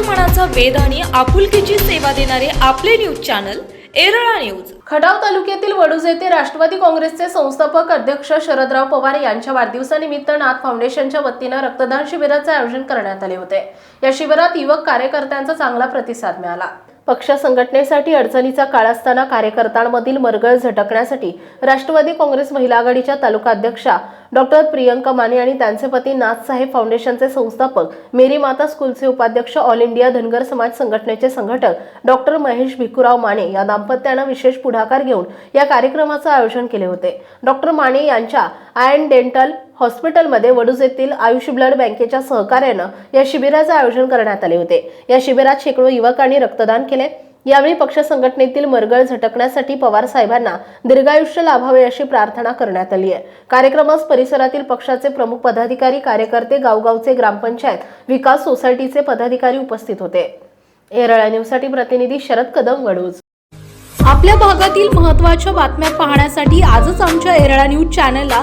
मनाचा वेद आणि आपुलकीची सेवा देणारे आपले न्यूज चॅनल एरळा न्यूज. खडाव तालुक्यातील वडूज येथे राष्ट्रवादी काँग्रेसचे संस्थापक अध्यक्ष शरदराव पवार यांच्या वाढदिवसानिमित्त नाथ फाउंडेशनच्या वतीनं रक्तदान शिबिराचे आयोजन करण्यात आले होते. या शिबिरात युवक कार्यकर्त्यांचा चांगला प्रतिसाद मिळाला. पक्ष संघटनेसाठी अडचणीचा काळ असताना कार्यकर्त्यांमधील मरगळ झटकण्यासाठी राष्ट्रवादी काँग्रेस महिला आघाडीच्या तालुका अध्यक्षा डॉक्टर प्रियंका माने आणि त्यांचे पती नाथसाहेब फाउंडेशनचे संस्थापक मेरी माता स्कूलचे उपाध्यक्ष ऑल इंडिया धनगर समाज संघटनेचे संघटक डॉक्टर महेश भिकुराव माने या दाम्पत्यानं विशेष पुढाकार घेऊन या कार्यक्रमाचं आयोजन केले होते. डॉक्टर माने यांच्या आयन डेंटल हॉस्पिटलमध्ये वडूज येथील आयुष ब्लड बँकेच्या सहकार्यानं या शिबिराचे आयोजन करण्यात आले होते. या शिबिरात शेकडो युवकांनी रक्तदान केले. यावेळी पक्ष संघटनेतील मरगळ झटकण्यासाठी पवार साहेबांना दीर्घायुष्य लाभावे अशी प्रार्थना करण्यात आली आहे. कार्यक्रमास परिसरातील पक्षाचे प्रमुख पदाधिकारी कार्यकर्ते गावगावचे ग्रामपंचायत विकास सोसायटीचे पदाधिकारी उपस्थित होते. एरळा न्यूजसाठी प्रतिनिधी शरद कदम वडूज. आपल्या भागातील महत्त्वाच्या बातम्या पाहण्यासाठी आजच आमच्या एरळा न्यूज चॅनलला